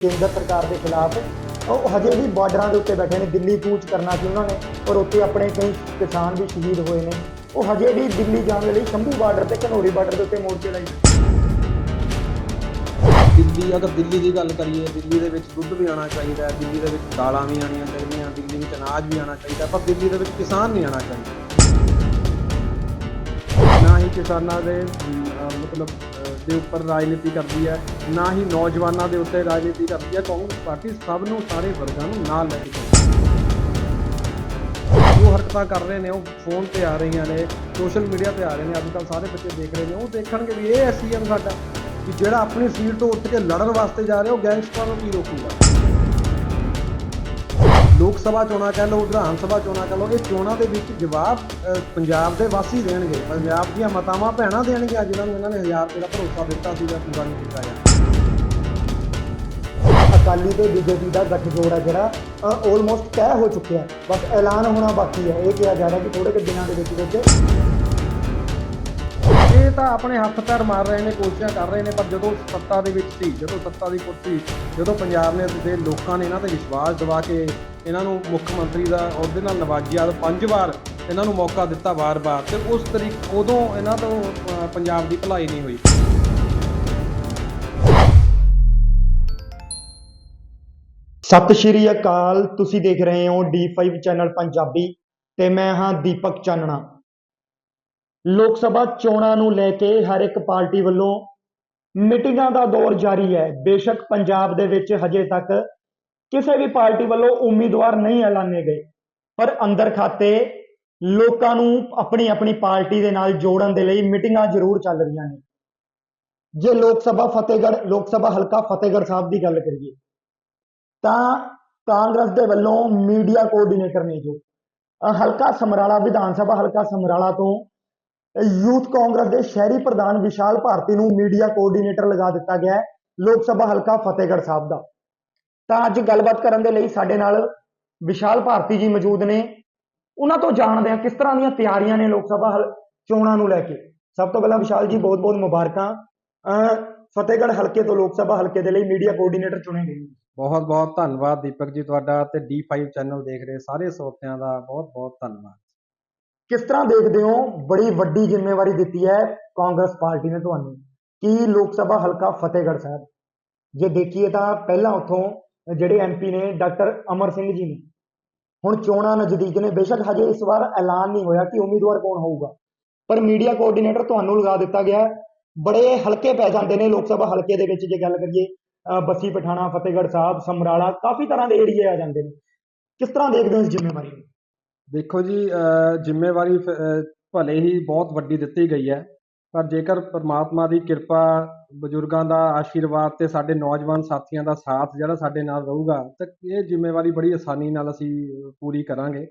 ਕੇਂਦਰ ਸਰਕਾਰ ਦੇ ਖਿਲਾਫ। ਉਹ ਹਜੇ ਵੀ ਬਾਰਡਰਾਂ ਦੇ ਉੱਤੇ ਬੈਠੇ ਨੇ, ਦਿੱਲੀ ਕੂਚ ਕਰਨਾ ਸੀ ਉਹਨਾਂ ਨੇ, ਔਰ ਉੱਥੇ ਆਪਣੇ ਕਈ ਕਿਸਾਨ ਵੀ ਸ਼ਹੀਦ ਹੋਏ ਨੇ। ਉਹ ਹਜੇ ਵੀ ਦਿੱਲੀ ਜਾਣ ਦੇ ਲਈ ਸ਼ੰਭੂ ਬਾਰਡਰ ਤੇ, ਘਨੌਰੀ ਬਾਰਡਰ ਦੇ ਉੱਤੇ ਮੋਰਚੇ ਲਾਈ ਦਿੱਲੀ, ਅਗਰ ਦਿੱਲੀ ਦੀ ਗੱਲ ਕਰੀਏ, ਦਿੱਲੀ ਦੇ ਵਿੱਚ ਦੁੱਧ ਵੀ ਆਉਣਾ ਚਾਹੀਦਾ ਹੈ, ਦਿੱਲੀ ਦੇ ਵਿੱਚ ਦਾਲਾਂ ਵੀ ਆਉਣੀਆਂ ਚਾਹੀਦੀਆਂ, ਦਿੱਲੀ ਵਿੱਚ ਅਨਾਜ ਵੀ ਆਉਣਾ ਚਾਹੀਦਾ, ਪਰ ਦਿੱਲੀ ਦੇ ਵਿੱਚ ਕਿਸਾਨ ਨਹੀਂ ਆਉਣਾ ਚਾਹੀਦਾ। ਨਾ ਹੀ ਕਿਸਾਨਾਂ ਦੇ ਮਤਲਬ ਦੇ ਉੱਪਰ ਰਾਜਨੀਤੀ ਕਰਦੀ ਹੈ, ਨਾ ਹੀ ਨੌਜਵਾਨਾਂ ਦੇ ਉੱਤੇ ਰਾਜਨੀਤੀ ਕਰਦੀ ਹੈ, ਕਾਂਗਰਸ ਪਾਰਟੀ ਸਭ ਨੂੰ ਸਾਰੇ ਵਰਗਾਂ ਨੂੰ ਨਾਲ ਲੈ ਕੇ ਜੋ ਹਰਕਤਾਂ ਕਰ ਰਹੇ ਨੇ, ਉਹ ਫੋਨ ਤੇ ਆ ਰਹੀਆਂ ਨੇ ਸੋਸ਼ਲ ਮੀਡੀਆ ਤੇ ਆ ਰਹੇ ਨੇ ਅੱਜ ਕੱਲ੍ਹ ਸਾਰੇ ਬੱਚੇ ਦੇਖ ਰਹੇ ਨੇ, ਉਹ ਦੇਖਣਗੇ ਵੀ ਇਹ ਐਸਸੀਐਮ ਸਾਡਾ ਕਿ ਜਿਹੜਾ ਆਪਣੀ ਸੀਟ ਤੋਂ ਉੱਠ ਕੇ ਲੜਨ ਵਾਸਤੇ ਜਾ ਰਿਹਾ, ਉਹ ਗੈਂਗਸਟਰਾਂ ਨੂੰ ਕੀ ਰੋਕੂਗਾ? ਲੋਕ ਸਭਾ ਚੋਣਾਂ ਕਹਿ ਲਓ, ਵਿਧਾਨ ਸਭਾ ਚੋਣਾਂ ਕਹਿ ਲਓ, ਇਹ ਚੋਣਾਂ ਦੇ ਵਿੱਚ ਜਵਾਬ ਪੰਜਾਬ ਦੇ ਵਾਸੀ ਦੇਣਗੇ। ਪੰਜਾਬ ਦੀਆਂ ਮਤਾਵਾਂ ਭੈਣਾਂ ਦੇਣਗੀਆਂ ਜਿਨ੍ਹਾਂ ਨੂੰ, ਇਹਨਾਂ ਨੇ 1000 ਰੁਪਏ ਦਾ ਭਰੋਸਾ ਦਿੱਤਾ ਸੀਗਾ, ਪੂਰਾ ਨਹੀਂ ਕੀਤਾ ਗਿਆ। ਅਕਾਲੀ ਤੇ ਬੀਜੇਪੀ ਦਾ ਗੱਠਜੋੜ ਹੈ ਜਿਹੜਾ ਆਲਮੋਸਟ ਤੈਅ ਹੋ ਚੁੱਕਿਆ ਹੈ, ਬਸ ਐਲਾਨ ਹੋਣਾ ਬਾਕੀ ਹੈ। ਇਹ ਕਿਹਾ ਜਾ ਰਿਹਾ ਕਿ ਥੋੜੇ ਕੁ ਦਿਨਾਂ ਦੇ ਵਿੱਚ ਵਿੱਚ ਇਹ ਤਾਂ ਆਪਣੇ ਹੱਥ ਪੈਰ ਮਾਰ ਰਹੇ ਨੇ, ਕੋਸ਼ਿਸ਼ਾਂ ਕਰ ਰਹੇ ਨੇ, ਪਰ ਜਦੋਂ ਸੱਤਾ ਦੇ ਵਿੱਚ ਸੀ, ਜਦੋਂ ਸੱਤਾ ਦੀ ਕੁਰਸੀ ਜਦੋਂ ਪੰਜਾਬ ਨੇ ਦੇ ਲੋਕਾਂ ਨੇ ਇਹਨਾਂ ਤੇ ਵਿਸ਼ਵਾਸ ਦਿਵਾ ਕੇ ਇਹਨਾਂ ਨੂੰ ਮੁੱਖ ਮੰਤਰੀ ਦਾ ਅਹੁਦੇ ਨਾਲ ਨਵਾਜਿਆ ਪੰਜ ਵਾਰ ਇਹਨਾਂ ਨੂੰ ਮੌਕਾ ਦਿੱਤਾ ਵਾਰ-ਵਾਰ, ਤੇ ਉਸ ਤਰੀਕ ਉਦੋਂ ਇਹਨਾਂ ਤੋਂ ਪੰਜਾਬ ਦੀ ਭਲਾਈ ਨਹੀਂ ਹੋਈ। ਸਤਿ ਸ਼੍ਰੀ ਅਕਾਲ, ਤੁਸੀਂ ਦੇਖ ਰਹੇ ਹੋ D5 ਚੈਨਲ ਪੰਜਾਬੀ, ਤੇ ਮੈਂ ਹਾਂ ਦੀਪਕ ਚਾਨਣਾ। ਲੋਕ ਸਭਾ ਚੋਣਾਂ ਨੂੰ ਲੈ ਕੇ ਹਰ ਇੱਕ ਪਾਰਟੀ ਵੱਲੋਂ ਮੀਟਿੰਗਾਂ ਦਾ ਦੌਰ ਜਾਰੀ ਹੈ। ਬੇਸ਼ੱਕ ਪੰਜਾਬ ਦੇ ਵਿੱਚ ਹਜੇ ਤੱਕ ਕਿਸੇ ਵੀ ਪਾਰਟੀ ਵੱਲੋਂ ਉਮੀਦਵਾਰ ਨਹੀਂ ਐਲਾਨੇ ਗਏ। ਪਰ ਅੰਦਰ ਖਾਤੇ ਲੋਕਾਂ ਨੂੰ ਆਪਣੀ ਆਪਣੀ ਪਾਰਟੀ ਦੇ ਨਾਲ ਜੋੜਨ ਦੇ ਲਈ ਮੀਟਿੰਗਾਂ ਜ਼ਰੂਰ ਚੱਲ ਰਹੀਆਂ ਨੇ। ਜੇ ਲੋਕ ਸਭਾ ਫਤਿਹਗੜ੍ਹ, ਲੋਕ ਸਭਾ ਹਲਕਾ ਫਤਿਹਗੜ੍ਹ ਸਾਹਿਬ ਦੀ ਗੱਲ ਕਰੀਏ, ਤਾਂ ਕਾਂਗਰਸ ਦੇ ਵੱਲੋਂ ਮੀਡੀਆ ਕੋਆਰਡੀਨੇਟਰ ਨੇ ਜੋ ਹਲਕਾ ਸਮਰਾਲਾ, ਵਿਧਾਨ ਸਭਾ ਹਲਕਾ ਸਮਰਾਲਾ ਤੋਂ ਯੂਥ ਕਾਂਗਰਸ ਦੇ ਸ਼ਹਿਰੀ ਪ੍ਰਧਾਨ ਵਿਸ਼ਾਲ ਭਾਰਤੀ ਨੂੰ ਮੀਡੀਆ ਕੋਆਰਡੀਨੇਟਰ ਲਗਾ ਦਿੱਤਾ ਗਿਆ ਹੈ, ਲੋਕ ਸਭਾ ਹਲਕਾ ਫਤਿਹਗੜ੍ਹ ਸਾਹਿਬ ਦਾ। ਤਾਂ ਅੱਜ ਗੱਲਬਾਤ ਕਰਨ ਦੇ ਲਈ ਸਾਡੇ ਨਾਲ ਵਿਸ਼ਾਲ ਭਾਰਤੀ ਜੀ ਮੌਜੂਦ ਨੇ। ਉਹਨਾਂ ਤੋਂ ਜਾਣਦੇ ਹਾਂ ਕਿਸ ਤਰ੍ਹਾਂ ਦੀਆਂ ਤਿਆਰੀਆਂ ਨੇ ਲੋਕ ਸਭਾ ਹਲ- ਚੋਣਾਂ ਨੂੰ ਲੈ ਕੇ। ਸਭ ਤੋਂ ਪਹਿਲਾਂ ਵਿਸ਼ਾਲ ਜੀ, ਬਹੁਤ-ਬਹੁਤ ਮੁਬਾਰਕਾਂ। ਅਹ ਫਤਿਹਗੜ੍ਹ ਹਲਕੇ ਤੋਂ ਲੋਕ ਸਭਾ ਹਲਕੇ ਦੇ ਲਈ ਮੀਡੀਆ ਕੋਆਰਡੀਨੇਟਰ ਚੁਣੇ ਗਏ ਬਹੁਤ ਬਹੁਤ ਧੰਨਵਾਦ ਦੀਪਕ ਜੀ ਤੁਹਾਡਾ ਤੇ D5 ਚੈਨਲ ਦੇਖ ਰਹੇ ਸਾਰੇ ਸਰੋਤਿਆਂ ਦਾ ਬਹੁਤ ਬਹੁਤ ਧੰਨਵਾਦ। ਕਿਸ ਤਰ੍ਹਾਂ ਦੇਖਦੇ ਹੋ ਬੜੀ ਵੱਡੀ ਜ਼ਿੰਮੇਵਾਰੀ ਦਿੱਤੀ ਹੈ ਕਾਂਗਰਸ ਪਾਰਟੀ ਨੇ ਤੁਹਾਨੂੰ ਕੀ ਲੋਕ ਸਭਾ ਹਲਕਾ ਫਤਿਹਗੜ੍ਹ ਸਾਹਿਬ? ਜੇ ਦੇਖੀਏ ਤਾਂ ਪਹਿਲਾਂ ਉੱਥੋਂ ਜਿਹੜੇ ਐਮਪੀ ਨੇ ਡਾਕਟਰ ਅਮਰ ਸਿੰਘ ਜੀ ਨੇ, ਹੁਣ ਚੋਣਾਂ ਨਜ਼ਦੀਕ ਨੇ, ਬੇਸ਼ੱਕ ਹਜੇ ਇਸ ਵਾਰ ਐਲਾਨ ਨਹੀਂ ਹੋਇਆ ਕਿ ਉਮੀਦਵਾਰ ਕੌਣ ਹੋਊਗਾ। ਪਰ ਮੀਡੀਆ ਕੋਆਰਡੀਨੇਟਰ ਤੁਹਾਨੂੰ ਲਗਾ ਦਿੱਤਾ ਗਿਆ, ਬੜੇ ਹਲਕੇ ਪੈ ਜਾਂਦੇ ਨੇ ਲੋਕ ਸਭਾ ਹਲਕੇ ਦੇ ਵਿੱਚ ਜੇ ਗੱਲ ਕਰੀਏ ਬੱਸੀ ਪਠਾਣਾ, ਫਤਿਹਗੜ੍ਹ ਸਾਹਿਬ, ਸਮਰਾਲਾ, ਕਾਫੀ ਤਰ੍ਹਾਂ ਦੇ ਏਰੀਏ ਆ ਜਾਂਦੇ ਨੇ। ਕਿਸ ਤਰ੍ਹਾਂ ਦੇਖਦੇ ਹੋ ਇਸ ਜ਼ਿੰਮੇਵਾਰੀ ਨੂੰ? ਦੇਖੋ ਜੀ ਜ਼ਿੰਮੇਵਾਰੀ ਭਲੇ ਹੀ ਬਹੁਤ ਵੱਡੀ ਦਿੱਤੀ ਗਈ ਹੈ। ਪਰ ਜੇਕਰ ਪ੍ਰਮਾਤਮਾ ਦੀ ਕਿਰਪਾ ਬਜ਼ੁਰਗਾਂ ਦਾ ਆਸ਼ੀਰਵਾਦ ਤੇ ਸਾਡੇ ਨੌਜਵਾਨ ਸਾਥੀਆਂ ਦਾ ਸਾਥ ਜਿਹੜਾ ਸਾਡੇ ਨਾਲ ਰਹੂਗਾ ਤਾਂ ਇਹ ਜ਼ਿੰਮੇਵਾਰੀ ਬੜੀ ਆਸਾਨੀ ਨਾਲ ਅਸੀਂ ਪੂਰੀ ਕਰਾਂਗੇ।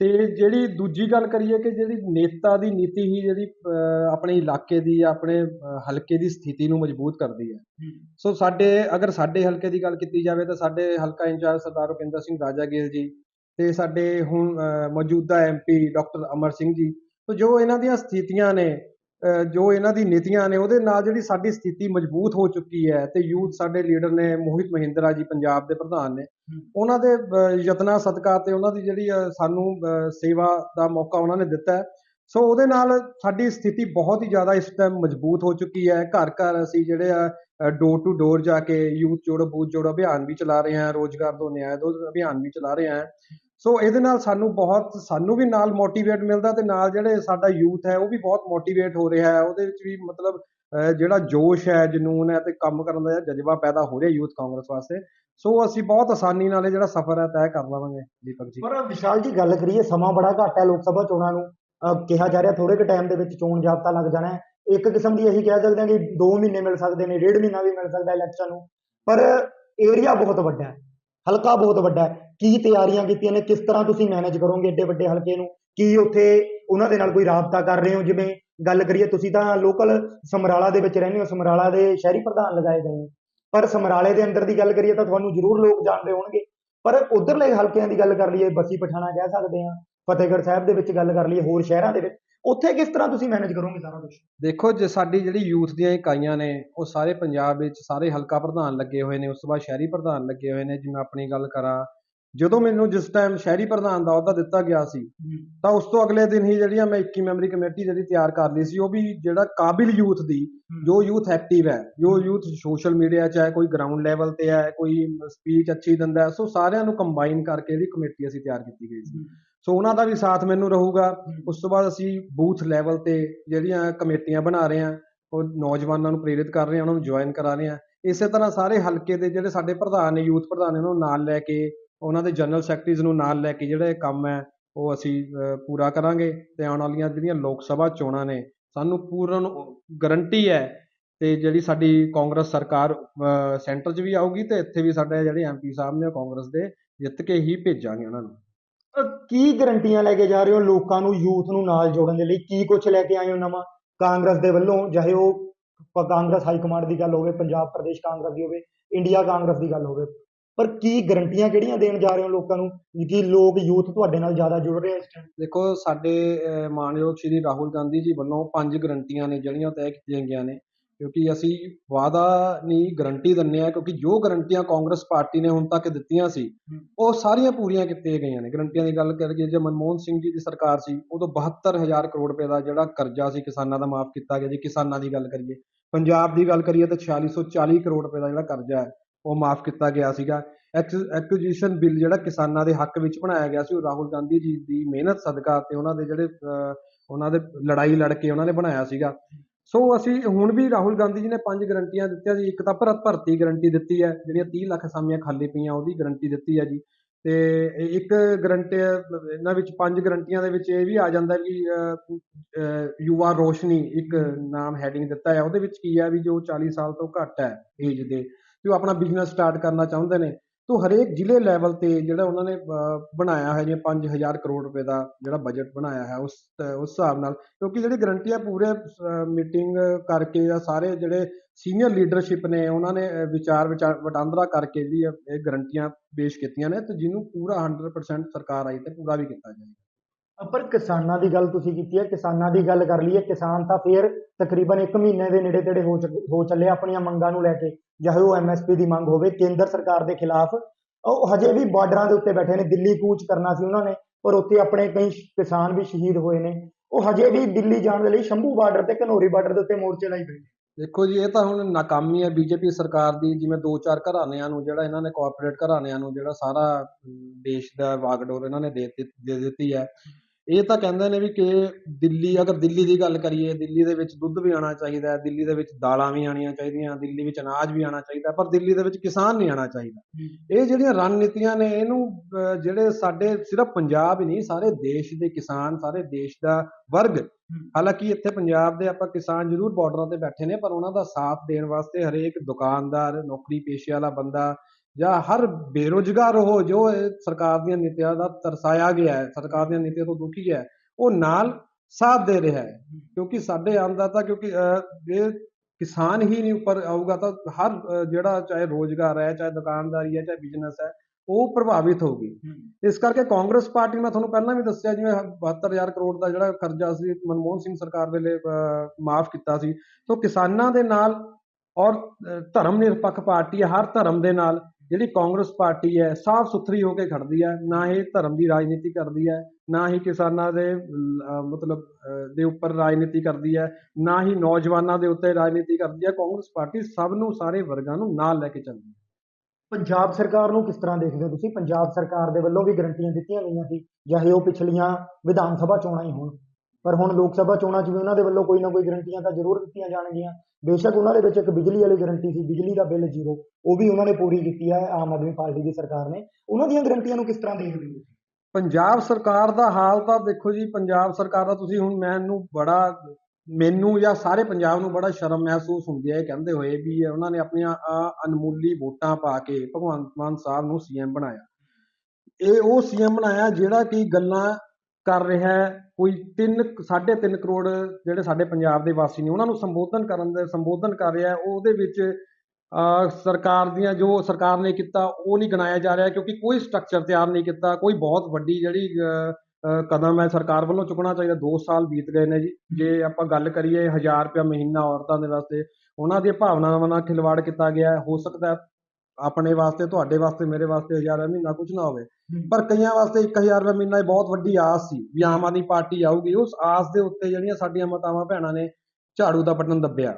ਤੇ ਜਿਹੜੀ ਦੂਜੀ ਗੱਲ ਕਰੀਏ ਕਿ ਜਿਹੜੀ ਨੇਤਾ ਦੀ ਨੀਤੀ ਹੀ ਜਿਹੜੀ ਆਪਣੇ ਇਲਾਕੇ ਦੀ ਜਾਂ ਆਪਣੇ ਹਲਕੇ ਦੀ ਸਥਿਤੀ ਨੂੰ ਮਜ਼ਬੂਤ ਕਰਦੀ ਹੈ। ਸੋ ਸਾਡੇ ਅਗਰ ਸਾਡੇ ਹਲਕੇ ਦੀ ਗੱਲ ਕੀਤੀ ਜਾਵੇ ਤਾਂ ਸਾਡੇ ਹਲਕਾ ਇੰਚਾਰਜ ਸਰਦਾਰ ਰੁਪਿੰਦਰ ਸਿੰਘ ਰਾਜਾ ਗਿੱਲ ਜੀ ਤੇ ਸਾਡੇ ਹੁਣ ਮੌਜੂਦਾ ਐਮਪੀ ਡਾਕਟਰ ਅਮਰ ਸਿੰਘ ਜੀ ਸੋ ਜੋ ਇਹਨਾਂ ਦੀਆਂ ਸਥਿਤੀਆਂ ਨੇ ਜੋ ਇਹਨਾਂ ਦੀ ਨੀਤੀਆਂ ਨੇ ਉਹਦੇ ਨਾਲ ਜਿਹੜੀ ਸਾਡੀ ਸਥਿਤੀ ਮਜ਼ਬੂਤ ਹੋ ਚੁੱਕੀ ਹੈ ਤੇ ਯੂਥ ਸਾਡੇ ਲੀਡਰ ਨੇ ਮੋਹਿਤ ਮਹਿੰਦਰਾ ਜੀ ਪੰਜਾਬ ਦੇ ਪ੍ਰਧਾਨ ਨੇ ਉਹਨਾਂ ਦੇ ਯਤਨਾਂ ਸਦਕਾ ਤੇ ਉਹਨਾਂ ਦੀ ਜਿਹੜੀ ਸਾਨੂੰ ਸੇਵਾ ਦਾ ਮੌਕਾ ਉਹਨਾਂ ਨੇ ਦਿੱਤਾ ਸੋ ਉਹਦੇ ਨਾਲ ਸਾਡੀ ਸਥਿਤੀ ਬਹੁਤ ਹੀ ਜ਼ਿਆਦਾ ਇਸ ਟਾਈਮ ਮਜ਼ਬੂਤ ਹੋ ਚੁੱਕੀ ਹੈ। ਘਰ ਘਰ ਅਸੀਂ ਜਿਹੜੇ ਆ ਡੋਰ ਟੂ ਡੋਰ ਜਾ ਕੇ ਯੂਥ ਜੋੜੋ ਬੂਥ ਜੋੜੋ ਅਭਿਆਨ ਵੀ ਚਲਾ ਰਹੇ ਹਾਂ ਰੋਜ਼ਗਾਰ ਦੋ ਨਿਆਂ ਦੋ ਅਭਿਆਨ ਵੀ ਚਲਾ ਰਹੇ ਹਾਂ। ਸੋ ਇਹਦੇ ਨਾਲ ਸਾਨੂੰ ਬਹੁਤ, ਸਾਨੂੰ ਵੀ ਨਾਲ ਮੋਟੀਵੇਟ ਮਿਲਦਾ ਤੇ ਨਾਲ ਜਿਹੜੇ ਸਾਡਾ ਯੂਥ ਹੈ, ਉਹ ਵੀ ਬਹੁਤ ਮੋਟੀਵੇਟ ਹੋ ਰਿਹਾ ਹੈ। ਉਹਦੇ ਵਿੱਚ ਵੀ ਮਤਲਬ ਜਿਹੜਾ ਜੋਸ਼ ਹੈ, ਜਨੂਨ ਹੈ ਤੇ ਕੰਮ ਕਰਨ ਦਾ ਜਜ਼ਬਾ ਪੈਦਾ ਹੋ ਰਿਹਾ ਯੂਥ ਕਾਂਗਰਸ ਵਾਸਤੇ। ਸੋ ਅਸੀਂ ਬਹੁਤ ਆਸਾਨੀ ਨਾਲ ਇਹ ਜਿਹੜਾ ਸਫ਼ਰ ਹੈ, ਤੈਅ ਕਰ ਲਵਾਂਗੇ, ਦੀਪਕ ਜੀ। ਪਰ ਵਿਸ਼ਾਲ ਜੀ, ਗੱਲ ਕਰੀਏ, ਸਮਾਂ ਬੜਾ ਘੱਟ ਹੈ ਲੋਕ ਸਭਾ ਚੋਣਾਂ ਨੂੰ। ਅਹ ਕਿਹਾ ਜਾ ਰਿਹਾ ਥੋੜੇ ਕੁ ਟਾਈਮ ਦੇ ਵਿੱਚ ਚੋਣ ਜਾਬਤਾ ਲੱਗ ਜਾਣਾ ਹੈ। ਇੱਕ ਕਿਸਮ ਦੀ ਅਸੀਂ ਕਹਿ ਸਕਦੇ ਹਾਂ ਕਿ 2 ਮਹੀਨੇ ਮਿਲ ਸਕਦੇ ਨੇ, ਡੇਢ ਮਹੀਨਾ ਵੀ ਮਿਲ ਸਕਦਾ ਇਲੈਕਸ਼ਨ ਨੂੰ। ਪਰ ਏਰੀਆ ਬਹੁਤ ਵੱਡਾ ਹੈ। ਹਲਕਾ ਬਹੁਤ ਵੱਡਾ ਹੈ। ਕੀ ਤਿਆਰੀਆਂ ਕੀਤੀਆਂ ਨੇ? ਕਿਸ ਤਰ੍ਹਾਂ ਤੁਸੀਂ ਮੈਨੇਜ ਕਰੋਗੇ ਏਡੇ ਵੱਡੇ ਹਲਕੇ ਨੂੰ? ਕੀ ਉੱਥੇ ਉਹਨਾਂ ਦੇ ਨਾਲ ਕੋਈ ਰਾਬਤਾ ਕਰ ਰਹੇ ਹੋ? ਜਿਵੇਂ ਗੱਲ ਕਰੀਏ, ਤੁਸੀਂ ਤਾਂ ਲੋਕਲ ਸਮਰਾਲਾ ਦੇ ਵਿੱਚ ਰਹਿੰਦੇ ਹੋ। ਸਮਰਾਲਾ ਦੇ ਸ਼ਹਿਰੀ ਪ੍ਰਧਾਨ ਲਗਾਏ ਗਏ ਨੇ। ਪਰ ਸਮਰਾਲੇ ਦੇ ਅੰਦਰ ਦੀ ਗੱਲ ਕਰੀਏ ਤਾਂ ਤੁਹਾਨੂੰ ਜ਼ਰੂਰ ਲੋਕ ਜਾਣਦੇ ਹੋਣਗੇ। ਪਰ ਉਧਰਲੇ ਹਲਕਿਆਂ ਦੀ ਗੱਲ ਕਰ ਲਈਏ, ਬੱਸੀ ਪਠਾਣਾ ਕਹਿ ਸਕਦੇ ਹਾਂ। ਫਤਿਹਗੜ੍ਹ ਸਾਹਿਬ ਦੇ ਵਿੱਚ ਗੱਲ ਕਰ ਲਈਏ ਹੋਰ ਸ਼ਹਿਰਾਂ ਦੇ ਵਿੱਚ ਉੱਥੇ ਕਿਸ ਤਰ੍ਹਾਂ ਤੁਸੀਂ ਮੈਨੇਜ ਕਰੋਗੇ ਸਾਰਾ ਕੁਝ ਦੇਖੋ ਜੇ ਸਾਡੀ ਜਿਹੜੀ ਯੂਥ ਦੀਆਂ ਇਕਾਈਆਂ ਨੇ ਉਹ ਸਾਰੇ ਪੰਜਾਬ ਵਿੱਚ ਸਾਰੇ ਹਲਕਾ ਪ੍ਰਧਾਨ ਲੱਗੇ ਹੋਏ ਨੇ ਉਸ ਤੋਂ ਬਾਅਦ ਸ਼ਹਿਰੀ ਪ੍ਰਧਾਨ ਲੱਗੇ ਹੋਏ ਨੇ ਜਿਵੇਂ ਆਪਣੀ ਗੱਲ ਕਰਾਂ ਜਦੋਂ ਮੈਨੂੰ ਜਿਸ ਟਾਈਮ ਸ਼ਹਿਰੀ ਪ੍ਰਧਾਨ ਦਾ ਅਹੁਦਾ ਦਿੱਤਾ ਗਿਆ ਸੀ ਤਾਂ ਉਸ ਤੋਂ ਅਗਲੇ ਦਿਨ ਹੀ ਜਿਹੜੀਆਂ ਮੈਂ 21 ਮੈਂਬਰੀ ਕਮੇਟੀ ਜਿਹੜੀ ਤਿਆਰ ਕਰ ਲਈ ਸੀ ਉਹ ਵੀ ਜਿਹੜਾ ਕਾਬਿਲ ਯੂਥ ਦੀ ਜੋ ਯੂਥ ਐਕਟਿਵ ਹੈ ਜੋ ਯੂਥ ਸੋਸ਼ਲ ਮੀਡੀਆ 'ਚ ਹੈ ਕੋਈ ਗਰਾਊਂਡ ਲੈਵਲ ਤੇ ਹੈ ਕੋਈ ਸਪੀਚ ਅੱਛੀ ਦਿੰਦਾ ਸੋ ਸਾਰਿਆਂ ਨੂੰ ਕੰਬਾਈਨ ਕਰਕੇ ਜਿਹੜੀ ਕਮੇਟੀ ਅਸੀਂ ਤਿਆਰ ਕੀਤੀ ਗਈ ਸੀ। ਸੋ ਉਹਨਾਂ ਦਾ ਵੀ ਸਾਥ ਮੈਨੂੰ ਰਹੂਗਾ। ਉਸ ਤੋਂ ਬਾਅਦ ਅਸੀਂ ਬੂਥ ਲੈਵਲ ਤੇ ਜਿਹੜੀਆਂ ਕਮੇਟੀਆਂ ਬਣਾ ਰਹੇ ਹਾਂ ਉਹ ਨੌਜਵਾਨਾਂ ਨੂੰ ਪ੍ਰੇਰਿਤ ਕਰ ਰਹੇ ਹਾਂ ਉਹਨਾਂ ਨੂੰ ਜੁਆਇਨ ਕਰਾ ਰਹੇ ਹਾਂ। ਇਸੇ ਤਰ੍ਹਾਂ ਸਾਰੇ ਹਲਕੇ ਦੇ ਜਿਹੜੇ ਸਾਡੇ ਪ੍ਰਧਾਨ ਨੇ ਯੂਥ ਪ੍ਰਧਾਨ ਨੇ ਉਹਨਾਂ ਨੂੰ ਨਾਲ ਲੈ ਕੇ ਉਹਨਾਂ ਦੇ ਜਨਰਲ ਸੈਕਟਰੀਜ਼ ਨੂੰ ਨਾਲ ਲੈ ਕੇ ਜਿਹੜਾ ਇਹ ਕੰਮ ਹੈ ਉਹ ਅਸੀਂ ਪੂਰਾ ਕਰਾਂਗੇ ਤੇ ਆਉਣ ਵਾਲੀਆਂ ਜਿਹੜੀਆਂ ਲੋਕ ਸਭਾ ਚੋਣਾਂ ਨੇ ਸਾਨੂੰ ਪੂਰਨ ਗਰੰਟੀ ਹੈ ਤੇ ਜਿਹੜੀ ਸਾਡੀ ਕਾਂਗਰਸ ਸਰਕਾਰ ਸੈਂਟਰ 'ਚ ਵੀ ਆਊਗੀ ਤੇ ਇੱਥੇ ਵੀ ਸਾਡੇ ਜਿਹੜੇ ਐਮਪੀ ਸਾਹਿਬ ਨੇ ਕਾਂਗਰਸ ਦੇ ਜਿੱਤ ਕੇ ਹੀ ਭੇਜਾਂਗੇ ਉਹਨਾਂ ਨੂੰ। ਕੀ ਗਰੰਟੀਆਂ ਲੈ ਕੇ ਜਾ ਰਹੇ ਹੋ ਲੋਕਾਂ ਨੂੰ, ਯੂਥ ਨੂੰ ਨਾਲ ਜੋੜਨ ਦੇ ਲਈ? ਕੀ ਕੁਝ ਲੈ ਕੇ ਆਏ ਹੋ ਨਵਾਂ? ਕਾਂਗਰਸ ਦੇ ਵੱਲੋਂ, ਚਾਹੇ ਉਹ ਕਾਂਗਰਸ ਹਾਈ ਕਮਾਂਡ ਦੀ ਗੱਲ ਹੋਵੇ, ਪੰਜਾਬ ਪ੍ਰਦੇਸ਼ ਕਾਂਗਰਸ ਦੀ ਹੋਵੇ, ਇੰਡੀਆ ਕਾਂਗਰਸ ਦੀ ਗੱਲ ਹੋਵੇ, ਪਰ ਕੀ ਗਰੰਟੀਆਂ ਕਿਹੜੀਆਂ ਦੇਣ ਜਾ ਰਹੇ ਹੋ ਲੋਕਾਂ ਨੂੰ, ਕਿ ਲੋਕ ਯੂਥ ਤੁਹਾਡੇ ਨਾਲ ਜ਼ਿਆਦਾ ਜੁੜ ਰਹੇ ਇਸ ਟਾਈਮ ਦੇਖੋ, ਸਾਡੇ ਮਾਨਯੋਗ ਸ਼੍ਰੀ ਰਾਹੁਲ ਗਾਂਧੀ ਜੀ ਵੱਲੋਂ ਪੰਜ ਗਰੰਟੀਆਂ ਨੇ, ਜਿਹੜੀਆਂ ਤੈਅ ਕੀਤੀਆਂ ਗਈਆਂ ਨੇ। ਕਿਉਂਕਿ ਅਸੀਂ ਵਾਅਦਾ ਨਹੀਂ ਗਰੰਟੀ ਦਿੰਦੇ ਆ ਕਿਉਂਕਿ ਜੋ ਗਰੰਟੀਆਂ ਕਾਂਗਰਸ ਪਾਰਟੀ ਨੇ ਹੁਣ ਤੱਕ ਦਿੱਤੀਆਂ ਸੀ ਉਹ ਸਾਰੀਆਂ ਪੂਰੀਆਂ ਕੀਤੀਆਂ ਗਈਆਂ ਨੇ। ਗਰੰਟੀਆਂ ਦੀ ਗੱਲ ਕਰੀਏ ਜੇ ਮਨਮੋਹਨ ਸਿੰਘ ਜੀ ਦੀ ਸਰਕਾਰ ਸੀ ਉਦੋਂ 72000 ਕਰੋੜ ਰੁਪਏ ਦਾ ਜਿਹੜਾ ਕਰਜ਼ਾ ਸੀ ਕਿਸਾਨਾਂ ਦਾ ਮਾਫ ਕੀਤਾ ਗਿਆ ਜੇ। ਕਿਸਾਨਾਂ ਦੀ ਗੱਲ ਕਰੀਏ ਪੰਜਾਬ ਦੀ ਗੱਲ ਕਰੀਏ ਤਾਂ 4640 ਕਰੋੜ ਰੁਪਏ ਦਾ ਜਿਹੜਾ ਕਰਜ਼ਾ ਹੈ ਉਹ ਮਾਫ ਕੀਤਾ ਗਿਆ ਸੀਗਾ। ਐਕੁਜੀਸ਼ਨ ਬਿੱਲ ਜਿਹੜਾ ਕਿਸਾਨਾਂ ਦੇ ਹੱਕ ਵਿੱਚ ਬਣਾਇਆ ਗਿਆ ਸੀ ਉਹ ਰਾਹੁਲ ਗਾਂਧੀ ਜੀ ਦੀ ਮਿਹਨਤ ਸਦਕਾ ਤੇ ਉਹਨਾਂ ਦੇ ਜਿਹੜੇ ਉਹਨਾਂ ਦੇ ਲੜਾਈ ਲੜ ਕੇ ਉਹਨਾਂ ਨੇ ਬਣਾਇਆ ਸੀਗਾ। ਸੋ ਅਸੀਂ ਹੁਣ ਵੀ ਰਾਹੁਲ ਗਾਂਧੀ ਜੀ ਨੇ ਪੰਜ ਗਰੰਟੀਆਂ ਦਿੱਤੀਆਂ ਜੀ। ਇੱਕ ਤਾਂ ਭਰਤ ਭਰਤੀ ਗਰੰਟੀ ਦਿੱਤੀ ਹੈ, ਜਿਹੜੀਆਂ 30 ਲੱਖ ਅਸਾਮੀਆਂ ਖਾਲੀ ਪਈਆਂ, ਉਹਦੀ ਗਰੰਟੀ ਦਿੱਤੀ ਹੈ ਜੀ। ਤੇ ਇੱਕ ਗਰੰਟੀ ਇਹਨਾਂ ਵਿੱਚ ਪੰਜ ਗਰੰਟੀਆਂ ਦੇ ਵਿੱਚ ਇਹ ਵੀ ਆ ਜਾਂਦਾ ਵੀ ਯੁਵਾ ਰੋਸ਼ਨੀ ਇੱਕ ਨਾਮ ਹੈਡਿੰਗ ਦਿੱਤਾ ਹੈ। ਉਹਦੇ ਵਿੱਚ ਕੀ ਹੈ ਵੀ ਜੋ 40 ਸਾਲ ਤੋਂ ਘੱਟ ਹੈ ਏਜ ਦੇ। ਤੇ ਉਹ ਆਪਣਾ ਬਿਜ਼ਨਸ ਸਟਾਰਟ ਕਰਨਾ ਚਾਹੁੰਦੇ ਨੇ ਤੋਂ ਹਰੇਕ ਜ਼ਿਲ੍ਹੇ ਲੈਵਲ ਤੇ ਜਿਹੜਾ ਉਹਨਾਂ ਨੇ ਬਣਾਇਆ ਹੈ ਜਿਵੇਂ 5000 ਕਰੋੜ ਰੁਪਏ ਦਾ ਜਿਹੜਾ ਬਜਟ ਬਣਾਇਆ ਹੈ ਉਸ ਉਸ ਹਿਸਾਬ ਨਾਲ, ਕਿਉਂਕਿ ਜਿਹੜੀ ਗਰੰਟੀ ਆ ਪੂਰੇ ਮੀਟਿੰਗ ਕਰਕੇ ਜਾਂ ਸਾਰੇ ਜਿਹੜੇ ਸੀਨੀਅਰ ਲੀਡਰਸ਼ਿਪ ਨੇ ਉਹਨਾਂ ਨੇ ਵਿਚਾਰ ਵਿਚਾਰ, ਵਟਾਂਦਰਾ ਕਰਕੇ ਵੀ ਇਹ ਇਹ ਗਰੰਟੀਆਂ ਪੇਸ਼ ਕੀਤੀਆਂ ਨੇ ਤੇ ਜਿਹਨੂੰ ਪੂਰਾ 100% ਸਰਕਾਰ ਆਈ ਤੇ ਪੂਰਾ ਵੀ ਕੀਤਾ ਜਾਏਗਾ। ਪਰ ਕਿਸਾਨਾਂ ਦੀ ਗੱਲ ਤੁਸੀਂ ਕੀਤੀ ਹੈ, ਕਿਸਾਨਾਂ ਦੀ ਗੱਲ ਕਰ ਲਈਏ, ਕਿਸਾਨ ਤਾਂ ਫੇਰ ਤਕਰੀਬਨ 1 ਮਹੀਨੇ ਦੇ ਨੇੜੇ ਤੇੜੇ ਹੋ ਚੁੱਕੇ, ਹੋ ਚੱਲੇ ਆਪਣੀਆਂ ਮੰਗਾਂ ਨੂੰ ਲੈ ਕੇ, ਚਾਹੇ ਉਹ ਐਮਐਸਪੀ ਦੀ ਮੰਗ ਹੋਵੇ, ਕੇਂਦਰ ਸਰਕਾਰ ਦੇ ਖਿਲਾਫ। ਉਹ ਹਜੇ ਵੀ ਬਾਰਡਰਾਂ ਦੇ ਉੱਤੇ ਬੈਠੇ ਨੇ, ਦਿੱਲੀ ਕੂਚ ਕਰਨਾ ਸੀ ਉਹਨਾਂ ਨੇ, ਪਰ ਉੱਥੇ ਆਪਣੇ ਕਈ ਕਿਸਾਨ ਵੀ ਸ਼ਹੀਦ ਹੋਏ ਨੇ। ਉਹ ਹਜੇ ਵੀ ਦਿੱਲੀ ਜਾਣ ਦੇ ਲਈ ਸ਼ੰਭੂ ਬਾਰਡਰ ਤੇ, ਘਨੌਰੀ ਬਾਰਡਰ ਦੇ ਉੱਤੇ ਮੋਰਚੇ ਲਾਈ ਬੈਠੇ ਦੇਖੋ ਜੀ, ਇਹ ਤਾਂ ਹੁਣ ਨਾਕਾਮੀ ਹੈ ਬੀਜੇਪੀ ਸਰਕਾਰ ਦੀ, ਜਿਵੇਂ ਦੋ ਚਾਰ ਘਰਾਣਿਆਂ ਨੂੰ, ਜਿਹੜਾ ਇਹਨਾਂ ਨੇ ਕਾਰਪੋਰੇਟ ਘਰਾਣਿਆਂ ਨੂੰ, ਜਿਹੜਾ ਸਾਰਾ ਦੇਸ਼ ਦਾ ਵਾਗਡੋਰ ਇਹਨਾਂ ਨੇ ਦੇ ਦਿੱਤੀ ਹੈ। ਇਹ ਤਾਂ ਕਹਿੰਦੇ ਨੇ ਵੀ ਕਿ ਦਿੱਲੀ ਅਗਰ ਦਿੱਲੀ ਦੀ ਗੱਲ ਕਰੀਏ ਦਿੱਲੀ ਦੇ ਵਿੱਚ ਦੁੱਧ ਵੀ ਆਉਣਾ ਚਾਹੀਦਾ ਹੈ ਦਿੱਲੀ ਦੇ ਵਿੱਚ ਦਾਲਾਂ ਵੀ ਆਉਣੀਆਂ ਚਾਹੀਦੀਆਂ ਦਿੱਲੀ ਵਿੱਚ ਅਨਾਜ ਵੀ ਆਉਣਾ ਚਾਹੀਦਾ ਪਰ ਦਿੱਲੀ ਦੇ ਵਿੱਚ ਕਿਸਾਨ ਨਹੀਂ ਆਉਣਾ ਚਾਹੀਦਾ। ਇਹ ਜਿਹੜੀਆਂ ਰਣਨੀਤੀਆਂ ਨੇ ਇਹਨੂੰ ਜਿਹੜੇ ਸਾਡੇ ਸਿਰਫ ਪੰਜਾਬ ਹੀ ਨਹੀਂ ਸਾਰੇ ਦੇਸ਼ ਦੇ ਕਿਸਾਨ ਸਾਰੇ ਦੇਸ਼ ਦਾ ਵਰਗ ਹਾਲਾਂਕਿ ਇੱਥੇ ਪੰਜਾਬ ਦੇ ਆਪਾਂ ਕਿਸਾਨ ਜ਼ਰੂਰ ਬਾਰਡਰਾਂ ਤੇ ਬੈਠੇ ਨੇ ਪਰ ਉਹਨਾਂ ਦਾ ਸਾਥ ਦੇਣ ਵਾਸਤੇ ਹਰੇਕ ਦੁਕਾਨਦਾਰ ਨੌਕਰੀ ਪੇਸ਼ੇ ਵਾਲਾ ਬੰਦਾ ਜਾਂ ਹਰ ਬੇਰੁਜ਼ਗਾਰ ਹੋ ਜੋ ਸਰਕਾਰ ਦੀਆਂ ਨੀਤੀਆਂ ਦਾ ਤਰਸਾਇਆ ਗਿਆ ਹੈ ਸਰਕਾਰ ਦੀਆਂ ਨੀਤੀਆਂ ਤੋਂ ਦੁਖੀ ਹੈ ਉਹ ਨਾਲ ਸਾਥ ਦੇ ਰਿਹਾ ਹੈ। ਕਿਉਂਕਿ ਸਾਡੇ ਆਮਦਨ ਕਿਉਂਕਿ ਇਹ ਕਿਸਾਨ ਹੀ ਨਹੀਂ ਉੱਪਰ ਆਊਗਾ ਤਾਂ ਹਰ ਜਿਹੜਾ ਚਾਹੇ ਰੋਜ਼ਗਾਰ ਹੈ ਚਾਹੇ ਦੁਕਾਨਦਾਰੀ ਹੈ ਚਾਹੇ ਬਿਜ਼ਨਸ ਹੈ ਉਹ ਪ੍ਰਭਾਵਿਤ ਹੋਊਗੀ। ਇਸ ਕਰਕੇ ਕਾਂਗਰਸ ਪਾਰਟੀ ਮੈਂ ਤੁਹਾਨੂੰ ਪਹਿਲਾਂ ਵੀ ਦੱਸਿਆ ਜਿਵੇਂ 72000 ਕਰੋੜ ਦਾ ਜਿਹੜਾ ਕਰਜ਼ਾ ਸੀ ਮਨਮੋਹਨ ਸਿੰਘ ਸਰਕਾਰ ਵੇਲੇ ਮਾਫ ਕੀਤਾ ਸੀ ਸੋ ਕਿਸਾਨਾਂ ਦੇ ਨਾਲ ਔਰ ਧਰਮ ਨਿਰਪੱਖ ਪਾਰਟੀ ਹੈ ਹਰ ਧਰਮ ਦੇ ਨਾਲ ਜਿਹੜੀ ਕਾਂਗਰਸ ਪਾਰਟੀ ਹੈ, ਸਾਫ਼ ਸੁਥਰੀ ਹੋ ਕੇ ਖੜਦੀ ਹੈ, ਨਾ ਇਹ ਧਰਮ ਦੀ ਰਾਜਨੀਤੀ ਕਰਦੀ ਹੈ, ਨਾ ਹੀ ਕਿਸਾਨਾਂ ਦੇ ਮਤਲਬ ਦੇ ਉੱਪਰ ਰਾਜਨੀਤੀ ਕਰਦੀ ਹੈ, ਨਾ ਹੀ ਨੌਜਵਾਨਾਂ ਦੇ ਉੱਤੇ ਰਾਜਨੀਤੀ ਕਰਦੀ ਹੈ, ਕਾਂਗਰਸ ਪਾਰਟੀ ਸਭ ਨੂੰ, ਸਾਰੇ ਵਰਗਾਂ ਨੂੰ ਨਾਲ ਲੈ ਕੇ ਚੱਲਦੀ ਹੈ। ਪੰਜਾਬ ਸਰਕਾਰ ਨੂੰ ਕਿਸ ਤਰ੍ਹਾਂ ਦੇਖਦੇ ਹੋ ਤੁਸੀਂ? ਪੰਜਾਬ ਸਰਕਾਰ ਦੇ ਵੱਲੋਂ ਵੀ ਗਰੰਟੀਆਂ ਦਿੱਤੀਆਂ ਗਈਆਂ ਸੀ ਚਾਹੇ ਉਹ ਪਿਛਲੀਆਂ ਵਿਧਾਨ ਸਭਾ ਚੋਣਾਂ ਹੀ ਹੋਣ? ਪਰ ਹੁਣ ਲੋਕ ਸਭਾ ਚੋਣਾਂ 'ਚ ਵੀ ਉਹਨਾਂ ਦੇ ਵੱਲੋਂ ਕੋਈ ਨਾ ਕੋਈ ਗਰੰਟੀਆਂ ਤਾਂ ਜ਼ਰੂਰ ਦਿੱਤੀਆਂ ਜਾਣਗੀਆਂ। ਬੇਸ਼ੱਕ ਉਹਨਾਂ ਦੇ ਵਿੱਚ ਇੱਕ ਬਿਜਲੀ ਵਾਲੀ ਗਰੰਟੀ ਸੀ, ਬਿਜਲੀ ਦਾ ਬਿੱਲ ਜ਼ੀਰੋ। ਉਹ ਵੀ ਉਹਨਾਂ ਨੇ ਪੂਰੀ ਕੀਤੀ ਹੈ, ਆਮ ਆਦਮੀ ਪਾਰਟੀ ਦੀ ਸਰਕਾਰ ਨੇ। ਉਹਨਾਂ ਦੀਆਂ ਗਰੰਟੀਆਂ ਨੂੰ ਕਿਸ ਤਰ੍ਹਾਂ ਦੇਖਦੇ ਹੋ ਪੰਜਾਬ ਸਰਕਾਰ ਦਾ ਹਾਲ ਤਾਂ ਦੇਖੋ ਜੀ, ਪੰਜਾਬ ਸਰਕਾਰ ਦਾ ਤੁਸੀਂ ਹੁਣ ਮੈਨੂੰ ਬੜਾ, ਮੈਨੂੰ ਜਾਂ ਸਾਰੇ ਪੰਜਾਬ ਨੂੰ ਬੜਾ ਸ਼ਰਮ ਮਹਿਸੂਸ ਹੁੰਦੀ ਹੈ। ਇਹ ਕਹਿੰਦੇ ਹੋਏ ਵੀ ਉਹਨਾਂ ਨੇ ਆਪਣੀਆਂ ਆਹ ਅਨਮੁੱਲੀ ਵੋਟਾਂ ਪਾ ਕੇ ਭਗਵੰਤ ਮਾਨ ਸਾਹਿਬ ਨੂੰ ਸੀਐਮ ਬਣਾਇਆ। ਇਹ ਉਹ ਸੀਐਮ ਬਣਾਇਆ ਜਿਹੜਾ ਕਿ ਗੱਲਾਂ ਕਰ ਰਿਹਾ ਹੈ। ਕੋਈ 3 3.5 ਕਰੋੜ ਜਿਹੜੇ ਸਾਡੇ ਪੰਜਾਬ ਦੇ ਵਾਸੀ ਨੇ, ਉਹਨਾਂ ਨੂੰ ਸੰਬੋਧਨ ਕਰਨ ਦੇ, ਸੰਬੋਧਨ ਕਰ ਰਿਹਾ ਹੈ। ਉਹਦੇ ਵਿੱਚ ਸਰਕਾਰ ਦੀਆਂ ਜੋ ਸਰਕਾਰ ਨੇ ਕੀਤਾ, ਉਹ ਨਹੀਂ ਗਿਣਾਇਆ ਜਾ ਰਿਹਾ ਕਿਉਂਕਿ ਕੋਈ ਸਟਰਕਚਰ ਤਿਆਰ ਨਹੀਂ ਕੀਤਾ। ਕੋਈ ਬਹੁਤ ਵੱਡੀ ਜਿਹੜੀ ਕਦਮ ਹੈ ਸਰਕਾਰ ਵੱਲੋਂ ਚੁੱਕਣਾ ਚਾਹੀਦਾ। 2 ਸਾਲ ਬੀਤ ਗਏ ਨੇ ਜੀ। ਜੇ ਆਪਾਂ ਗੱਲ ਕਰੀਏ 1000 ਰੁਪਇਆ ਮਹੀਨਾ ਔਰਤਾਂ ਦੇ ਵਾਸਤੇ, ਉਹਨਾਂ ਦੀਆਂ ਭਾਵਨਾਵਾਂ ਨਾਲ ਖਿਲਵਾੜ ਕੀਤਾ ਗਿਆ ਹੋ ਸਕਦਾ ਆਪਣੇ ਵਾਸਤੇ ਤੁਹਾਡੇ ਵਾਸਤੇ ਮੇਰੇ ਵਾਸਤੇ 1000 ਰੁਪਇਆ ਮਹੀਨਾ ਕੁਝ ਨਾ ਹੋਵੇ। ਪਰ ਕਈਆਂ ਵਾਸਤੇ 1000 ਰੁਪਏ ਮਹੀਨਾ ਇਹ ਬਹੁਤ ਵੱਡੀ ਆਸ ਸੀ ਵੀ ਆਮ ਆਦਮੀ ਪਾਰਟੀ ਆਊਗੀ। ਉਸ ਆਸ ਦੇ ਉੱਤੇ ਜਿਹੜੀਆਂ ਸਾਡੀਆਂ ਮਾਤਾਵਾਂ ਭੈਣਾਂ ਨੇ ਝਾੜੂ ਦਾ ਬਟਨ ਦੱਬਿਆ।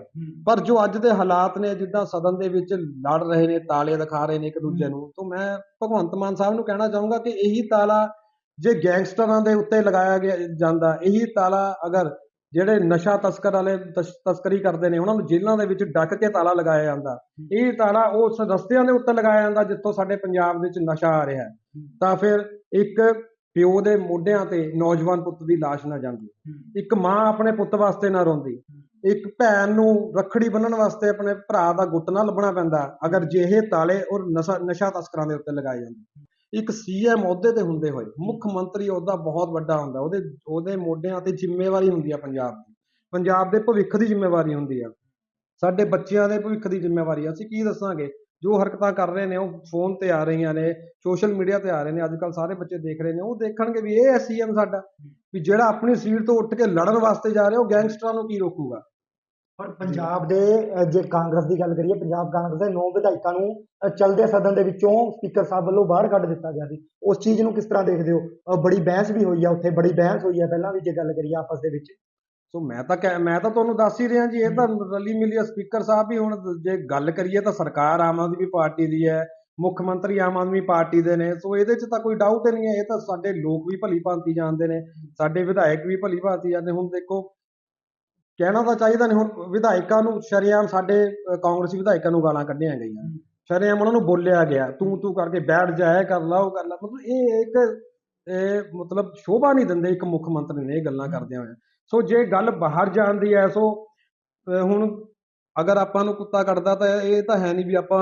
ਪਰ ਜੋ ਅੱਜ ਦੇ ਹਾਲਾਤ ਨੇ ਜਿੱਦਾਂ ਸਦਨ ਦੇ ਵਿੱਚ ਲੜ ਰਹੇ ਨੇ ਤਾਲੇ ਦਿਖਾ ਰਹੇ ਨੇ ਇੱਕ ਦੂਜੇ ਨੂੰ ਤਾਂ ਮੈਂ ਭਗਵੰਤ ਮਾਨ ਸਾਹਿਬ ਨੂੰ ਕਹਿਣਾ ਚਾਹੂੰਗਾ ਕਿ ਇਹੀ ਤਾਲਾ ਜੇ ਗੈਂਗਸਟਰਾਂ ਦੇ ਉੱਤੇ ਲਗਾਇਆ ਗਿਆ ਜਾਂਦਾ ਇਹੀ ਤਾਲਾ ਅਗਰ ਜਿਹੜੇ ਨਸ਼ਾ ਤਸਕਰ ਵਾਲੇ ਤਸ- ਤਸਕਰੀ ਕਰਦੇ ਨੇ ਉਹਨਾਂ ਨੂੰ ਜੇਲ੍ਹਾਂ ਦੇ ਵਿੱਚ ਡੱਕ ਕੇ ਤਾਲਾ ਲਗਾਇਆ ਜਾਂਦਾ। ਇਹ ਤਾਲਾ ਉਸ ਰਸਤਿਆਂ ਦੇ ਉੱਤੇ ਲਗਾਇਆ ਜਾਂਦਾ ਜਿੱਥੋਂ ਸਾਡੇ ਪੰਜਾਬ ਵਿੱਚ ਨਸ਼ਾ ਆ ਰਿਹਾ ਹੈ। ਤਾਂ ਫਿਰ ਇੱਕ ਪਿਓ ਦੇ ਮੋਢਿਆਂ ਤੇ ਨੌਜਵਾਨ ਪੁੱਤ ਦੀ ਲਾਸ਼ ਨਾ ਜਾਂਦੀ। ਇੱਕ ਮਾਂ ਆਪਣੇ ਪੁੱਤ ਵਾਸਤੇ ਨਾ ਰੋਂਦੀ। ਇੱਕ ਭੈਣ ਨੂੰ ਰੱਖੜੀ ਬੰਨਣ ਵਾਸਤੇ ਆਪਣੇ ਭਰਾ ਦਾ ਗੁੱਟ ਨਾ ਲੱਭਣਾ ਪੈਂਦਾ ਅਗਰ ਜੇ ਇਹ ਤਾਲੇ ਔਰ ਨਸ਼ਾ ਨਸ਼ਾ ਤਸਕਰਾਂ ਦੇ ਉੱਤੇ ਲਗਾਏ ਜਾਂਦੇ। ਇੱਕ ਸੀਐਮ ਅਹੁਦੇ ਤੇ ਹੁੰਦੇ ਹੋਏ, ਮੁੱਖ ਮੰਤਰੀ ਅਹੁਦਾ ਬਹੁਤ ਵੱਡਾ ਹੁੰਦਾ, ਉਹਦੇ ਉਹਦੇ ਮੋਢਿਆਂ ਤੇ ਜ਼ਿੰਮੇਵਾਰੀ ਹੁੰਦੀ ਆ ਪੰਜਾਬ ਦੀ। ਪੰਜਾਬ ਦੇ ਭਵਿੱਖ ਦੀ ਜ਼ਿੰਮੇਵਾਰੀ ਹੁੰਦੀ ਆ। ਸਾਡੇ ਬੱਚਿਆਂ ਦੇ ਭਵਿੱਖ ਦੀ ਜ਼ਿੰਮੇਵਾਰੀ ਆ। ਅਸੀਂ ਕੀ ਦੱਸਾਂਗੇ? ਜੋ ਹਰਕਤਾਂ ਕਰ ਰਹੇ ਨੇ, ਉਹ ਫੋਨ ਤੇ ਆ ਰਹੀਆਂ ਨੇ, ਸੋਸ਼ਲ ਮੀਡੀਆ ਤੇ ਆ ਰਹੇ ਨੇ ਅੱਜ ਕੱਲ ਸਾਰੇ ਬੱਚੇ ਦੇਖ ਰਹੇ ਨੇ। ਉਹ ਦੇਖਣਗੇ ਵੀ ਇਹ ਹੈ ਸੀਐਮ ਸਾਡਾ, ਵੀ ਜਿਹੜਾ ਆਪਣੀ ਸੀਟ ਤੋਂ ਉੱਠ ਕੇ ਲੜਨ ਵਾਸਤੇ ਜਾ ਰਿਹਾ, ਉਹ ਗੈਂਗਸਟਰਾਂ ਨੂੰ ਕੀ ਰੋਕੂਗਾ? ਪਰ ਪੰਜਾਬ ਦੇ ਜੇ ਕਾਂਗਰਸ ਦੀ ਗੱਲ ਕਰੀਏ ਪੰਜਾਬ ਕਾਂਗਰਸ ਦੇ ਨੌ ਵਿਧਾਇਕਾਂ ਨੂੰ ਅ, ਚੱਲਦੇ ਸਦਨ ਦੇ ਵਿੱਚੋਂ ਸਪੀਕਰ ਸਾਹਿਬ ਵੱਲੋਂ ਬਾਹਰ ਕੱਢ ਦਿੱਤਾ ਗਿਆ ਸੀ। ਉਸ ਚੀਜ਼ ਨੂੰ ਕਿਸ ਤਰ੍ਹਾਂ ਦੇਖਦੇ ਹੋ? ਬੜੀ ਬਹਿਸ ਵੀ ਹੋਈ ਆ ਉੱਥੇ ਬੜੀ ਬਹਿਸ ਹੋਈ ਆ ਪਹਿਲਾਂ ਵੀ ਜੇ ਗੱਲ ਕਰੀਏ ਆਪਸ ਦੇ ਵਿੱਚ। ਸੋ ਮੈਂ ਤਾਂ ਕਹਿ- ਮੈਂ ਤਾਂ ਤੁਹਾਨੂੰ ਦੱਸ ਹੀ ਰਿਹਾ ਜੀ ਇਹ ਤਾਂ ਰਲੀ ਮਿਲੀ ਸਪੀਕਰ ਸਾਹਿਬ ਵੀ ਹੁਣ ਜੇ ਗੱਲ ਕਰੀਏ ਤਾਂ ਸਰਕਾਰ ਆਮ ਆਦਮੀ ਪਾਰਟੀ ਦੀ ਹੈ ਮੁੱਖ ਮੰਤਰੀ ਆਮ ਆਦਮੀ ਪਾਰਟੀ ਦੇ ਨੇ ਸੋ ਇਹਦੇ 'ਚ ਤਾਂ ਕੋਈ ਡਾਊਟ ਨਹੀਂ ਹੈ ਇਹ ਤਾਂ ਸਾਡੇ ਲੋਕ ਵੀ ਭਲੀ ਭਾਂਤੀ ਜਾਣਦੇ ਨੇ ਸਾਡੇ ਵਿਧਾਇਕ ਵੀ ਭਲੀ ਭਾਂਤੀ ਜਾਣਦੇ ਹੁਣ ਦੇਖੋ ਕਹਿਣਾ ਤਾਂ ਚਾਹੀਦਾ ਨਹੀਂ ਹੁਣ ਵਿਧਾਇਕਾਂ ਨੂੰ ਸ਼ਰੇਆਮ ਸਾਡੇ ਕਾਂਗਰਸੀ ਵਿਧਾਇਕਾਂ ਨੂੰ ਗਾਲਾਂ ਕੱਢੀਆਂ ਗਈਆਂ। ਸ਼ਰੇਆਮ ਉਹਨਾਂ ਨੂੰ ਬੋਲਿਆ ਗਿਆ ਤੂੰ ਤੂੰ ਕਰਕੇ ਬੈਠ ਜਾ ਇਹ ਕਰ ਲਾ ਉਹ ਕਰ ਲਾ। ਮਤਲਬ ਇਹ ਇੱਕ ਇਹ ਮਤਲਬ ਸ਼ੋਭਾ ਨਹੀਂ ਦਿੰਦੇ ਇੱਕ ਮੁੱਖ ਮੰਤਰੀ ਨੇ ਇਹ ਗੱਲਾਂ ਕਰਦਿਆਂ ਹੋਇਆ। ਸੋ ਜੇ ਗੱਲ ਬਾਹਰ ਜਾਣ ਦੀ ਹੈ ਸੋ ਹੁਣ ਅਗਰ ਆਪਾਂ ਨੂੰ ਕੁੱਤਾ ਕੱਟਦਾ ਤਾਂ ਇਹ ਤਾਂ ਹੈ ਨਹੀਂ ਵੀ ਆਪਾਂ